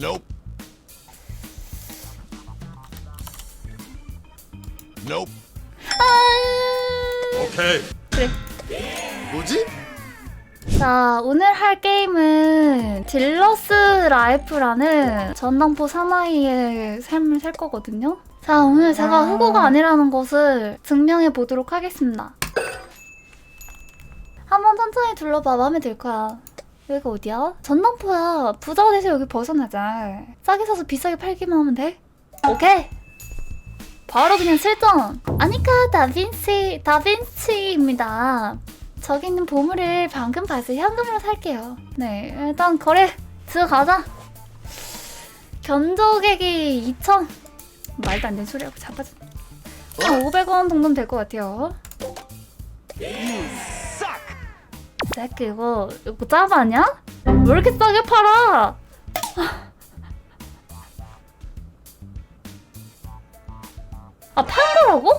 Nope. Nope. 아... Okay. 그래. 뭐지? 자, 오늘 할 게임은 딜러스 라이프라는 전당포 사나이의 삶을 살 거거든요. 자, 오늘 제가 후보가 아니라는 것을 증명해 보도록 하겠습니다. 한번 천천히 둘러봐. 마음에 들 거야. 여기가 어디야? 전당포야. 부자가 돼서 여기 벗어나자. 싸게 사서 비싸게 팔기만 하면 돼. 오케이. 바로 그냥 실전. 아니까 다빈치, 다빈치입니다. 저기 있는 보물을 방금 봐서 현금으로 살게요. 네, 일단 거래 들어가자. 견적액이 2,000. 말도 안 되는 소리하고 잡아줘. 한 500원 정도면 될 것 같아요. 새끼 이거 이거 짭 아니야? 왜 이렇게 싸게 팔아? 아, 판 거라고?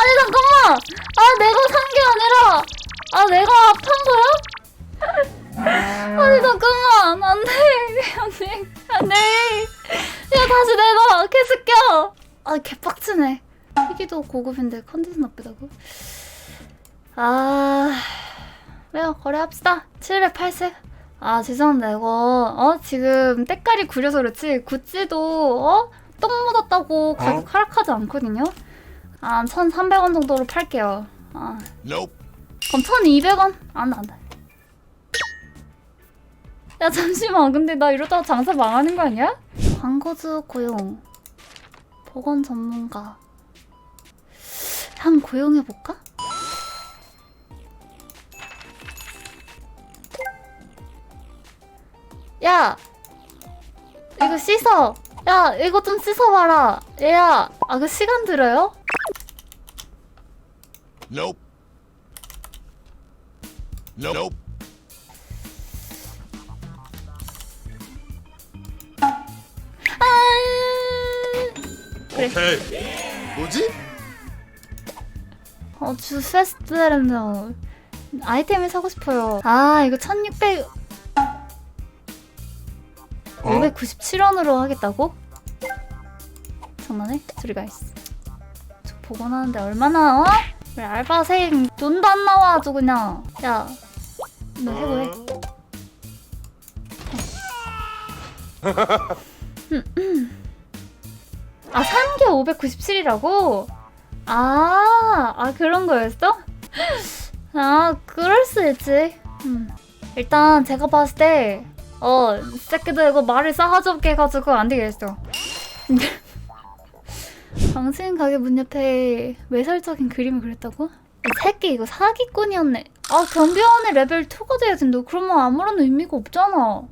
아니 잠깐만 아 내가 산 게 아니라 아 내가 판 거야? 아니 잠깐만 안돼 안돼 안돼 야 다시 내놔 개새끼야 아 개빡치네 희귀도 고급인데 컨디션 나쁘다고 아 왜요 거래합시다 780. 아 죄송한데 이거 어 지금 때깔이 구려서 그렇지 구찌도 어? 똥 묻었다고 가격 하락하지 않거든요 아, 1,300원 정도로 팔게요. 아, Nope. 그럼 1,200원? 안 돼, 안 돼. 야, 잠시만. 근데 나 이러다가 장사 망하는 거 아니야? 광고주 고용. 보건 전문가. 한 고용해볼까? 야! 이거 씻어! 야, 이거 좀 씻어봐라. 얘야, 아, 그 시간 들어요? Nope. Nope. 아, 그래. Okay. 뭐지? 어, 주 페스티벌에서 아이템을 사고 싶어요. 아, 이거 1600... 597원으로 하겠다고? 장난해? 소리가 있어. 저 복원하는데 얼마나, 어? 우리 알바생 돈도 안 나와, 아주 그냥. 야, 너 해고해. 아, 산 게 597이라고? 아, 아 그런 거였어? 아, 그럴 수 있지. 음. 일단 제가 봤을 때, 어, 이 새끼들 이거 말을 싸가지 없게 해가지고 안 되겠어. 당신 가게 문 옆에 외설적인 그림을 그렸다고? 이 새끼 이거 사기꾼이었네. 아, 경비원의 레벨 2가 돼야 된다. 그러면 아무런 의미가 없잖아.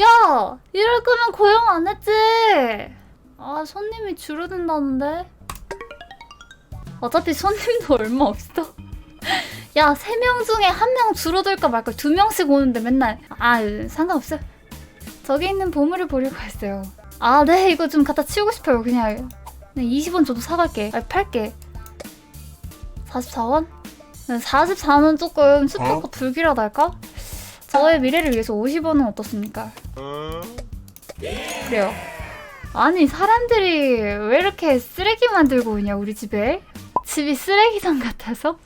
야! 이럴 거면 고용 안 했지! 아, 손님이 줄어든다는데? 어차피 손님도 얼마 없어. 야, 세 명 중에 한 명 줄어들까 말까 두 명씩 오는데 맨날. 아, 상관없어. 저기 있는 보물을 보려고 했어요. 아, 네, 이거 좀 갖다 치우고 싶어요, 그냥. 네, 20원 정도 사갈게. 아, 팔게. 44원? 44는 조금 슈퍼가 불길하달까? 저의 미래를 위해서 50원은 어떻습니까? 그래요. 아니 사람들이 왜 이렇게 쓰레기 만 들고 오냐 우리 집에? 집이 쓰레기장 같아서?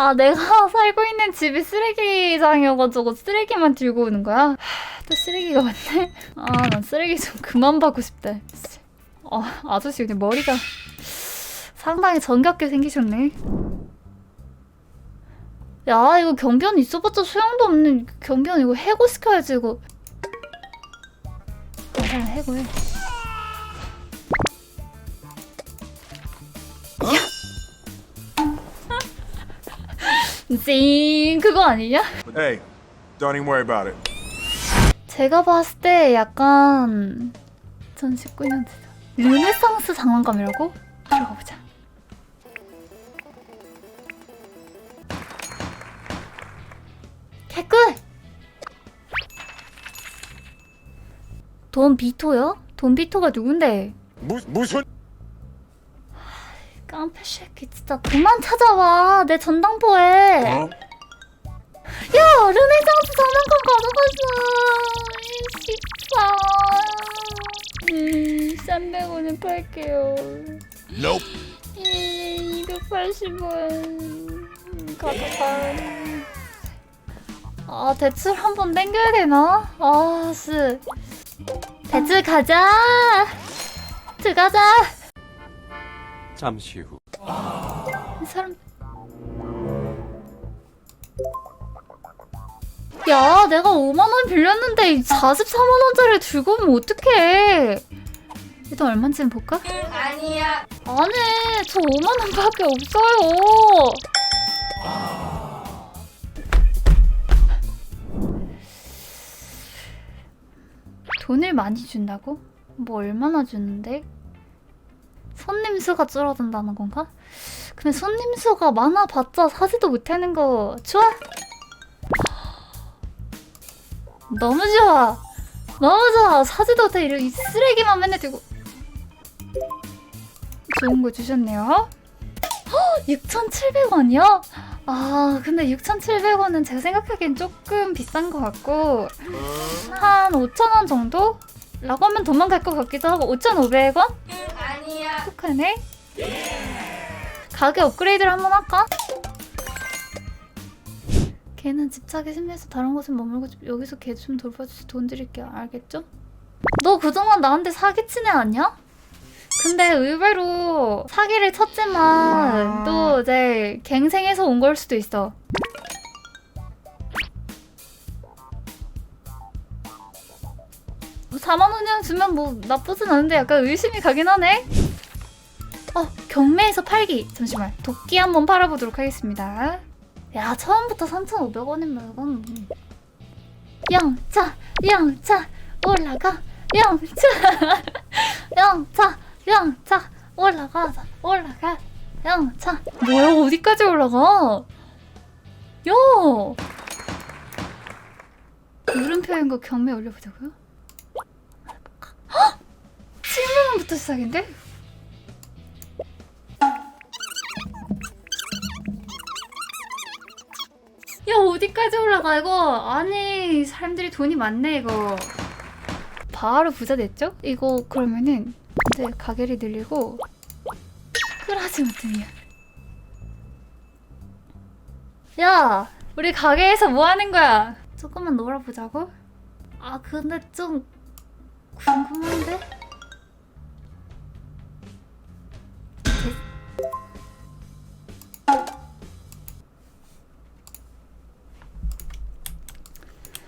아 내가 살고 있는 집이 쓰레기장이어가지고 쓰레기만 들고 오는 거야? 하, 또 쓰레기가 많네? 아 난 쓰레기 좀 그만 받고 싶다. 어, 아저씨 근데 머리가 상당히 정겹게 생기셨네. 야 이거 경비원 있어봤자 소용도 없는 경비원 이거 해고시켜야지 이거. 괜찮아 해고해 찡 그거 아니냐? Hey, don't even worry about it. 제가 봤을 때 약간 2019년 르네상스 장난감이라고? 들어가 보자. 개꿀! 돈 비토요? 돈 비토가 누군데? 무, 무슨 진짜 그만 찾아와. 내 전당포에. 어? 야 르네상스 전환권 가져가줘 14 300원에 팔게요. Nope. 음, 280원. 가져가 아 대출 한 번 땡겨야 되나? 아씨. 대출 가자. 들어가자. 잠시 후. 이 사람. 야, 내가 5만 원 빌렸는데 44만 원짜리 들고 오면 어떡해? 일단 얼마인지 볼까? 아니야. 아니, 저 5만 원밖에 없어요. 돈을 많이 준다고? 뭐 얼마나 주는데? 손님 수가 줄어든다는 건가? 근데 손님 수가 많아봤자 사지도 못하는 거 좋아? 너무 좋아. 너무 좋아. 사지도 못해 이런 이 쓰레기만 맨날 들고. 좋은 거 주셨네요. 6,700원이요? 아, 근데 6,700원은 제가 생각하기엔 조금 비싼 것 같고, 한 5,000원 정도? 라고 하면 도망갈 것 같기도 하고, 5,500원? 아니야. 똑하네? 가게 업그레이드를 한번 할까? 걔는 집착에 심해서 다른 곳에 머물고 좀- 여기서 걔 좀 돌봐주시 돈 드릴게요. 알겠죠? 너 그동안 나한테 사기친 애 아니야? 근데 의외로 사기를 쳤지만 또 이제 갱생해서 온 걸 수도 있어. 뭐 4만 원이나 주면 뭐 나쁘진 않은데 약간 의심이 가긴 하네. 어 경매에서 팔기 잠시만 도끼 한번 팔아보도록 하겠습니다. 야 처음부터 3,500원이면 이건 영차 영차 올라가 영차 영차 영차 올라가자 올라가 영차 뭐야 어디까지 올라가 야 물음표인 거 경매 올려보자고요? 헉! 7만원부터 시작인데? 야 어디까지 올라가 이거 아니 사람들이 돈이 많네 이거 바로 부자 됐죠? 이거 그러면은 이제 가게를 늘리고 쿨하지 못하면 야 우리 가게에서 뭐 하는 거야 조금만 놀아보자고? 아 근데 좀 궁금한데?